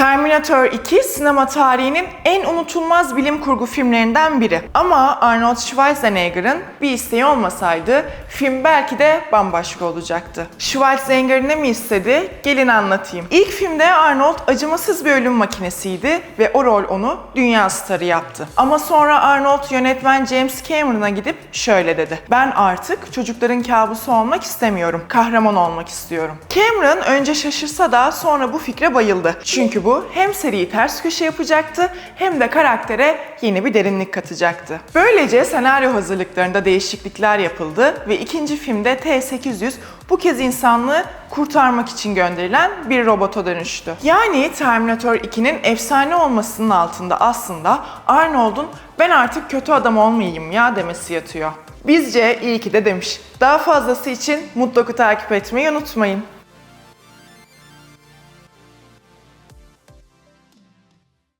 Terminator 2 sinema tarihinin en unutulmaz bilim kurgu filmlerinden biri. Ama Arnold Schwarzenegger'ın bir isteği olmasaydı film belki de bambaşka olacaktı. Schwarzenegger ne mi istedi? Gelin anlatayım. İlk filmde Arnold acımasız bir ölüm makinesiydi ve o rol onu dünya starı yaptı. Ama sonra Arnold yönetmen James Cameron'a gidip şöyle dedi. Ben artık çocukların kabusu olmak istemiyorum. Kahraman olmak istiyorum. Cameron önce şaşırsa da sonra bu fikre bayıldı. Çünkü bu hem seriyi ters köşe yapacaktı hem de karaktere yeni bir derinlik katacaktı. Böylece senaryo hazırlıklarında değişiklikler yapıldı ve ikinci filmde T-800 bu kez insanlığı kurtarmak için gönderilen bir robota dönüştü. Yani Terminator 2'nin efsane olmasının altında aslında Arnold'un ben artık kötü adam olmayayım ya demesi yatıyor. Bizce iyi ki de demiş. Daha fazlası için mutlaka takip etmeyi unutmayın.